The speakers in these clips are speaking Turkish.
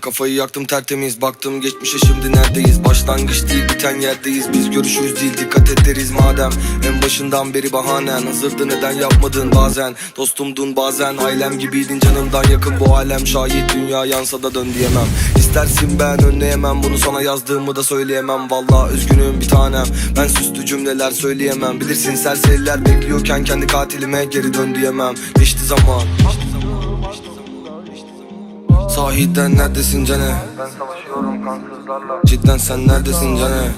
Kafayı yaktım tertemiz. Baktım geçmişe şimdi neredeyiz? Başlangıç değil biten yerdeyiz. Biz görüşürüz değil dikkat ederiz madem. En başından beri bahanen hazırdı neden yapmadın bazen? Dostumdun bazen ailem gibiydin canımdan yakın. Bu alem Şayet dünya yansa da dön diyemem. İstersin ben önleyemem bunu sana yazdığımı da söyleyemem. Valla üzgünüm bir tanem ben süslü cümleler söyleyemem. Bilirsin serseriler bekliyorken kendi katilime geri dön diyemem. Geçti zaman Sahiden neredesin cane? Ben savaşıyorum kansızlarla Cidden sen neredesin cane?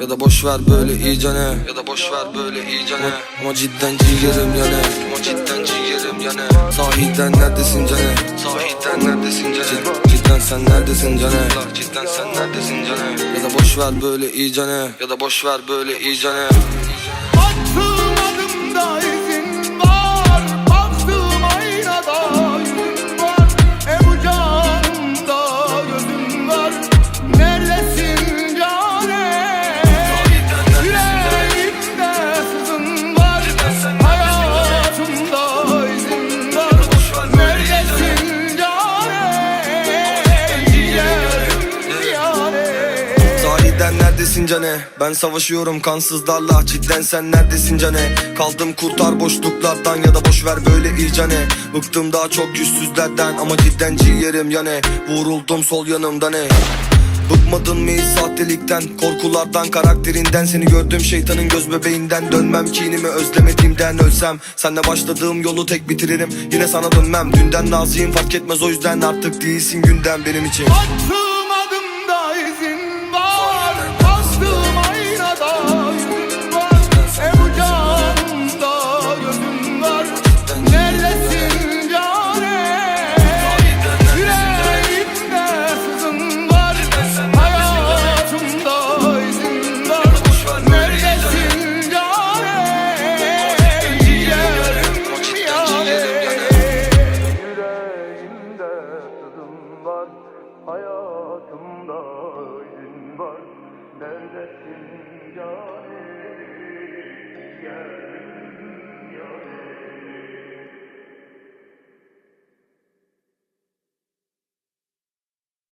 Ya da boş ver böyle iyicene Ya da boş ver böyle iyicene Ama cidden ciğerim yane Ama cidden ciğerim yane Sahiden neredesin cane? Sahiden neredesin? Cid- cidden sen neredesin cane? Cidden sen neredesin cane? Ya da boş ver böyle iyicene Ya da boş ver böyle iyicene neredesin cane? Ben savaşıyorum kansızlarla. Cidden sen neredesin cane? Kaldım kurtar boşluklardan ya da boş ver böyle iyicene Bıktım daha çok yüzsüzlerden ama cidden ciğerim yane Vuruldum sol yanımda ne? Bıkmadın mı hiç sahtelikten? Korkulardan karakterinden. Seni gördüm şeytanın göz bebeğinden. Dönmem kinimi özlemediğimden ölsem. Senle başladığım yolu tek bitiririm. Yine sana dönmem. Dünden naziyim fark etmez o yüzden Artık değilsin günden benim için. Attığım Hayatımda izin var. Neredesin canım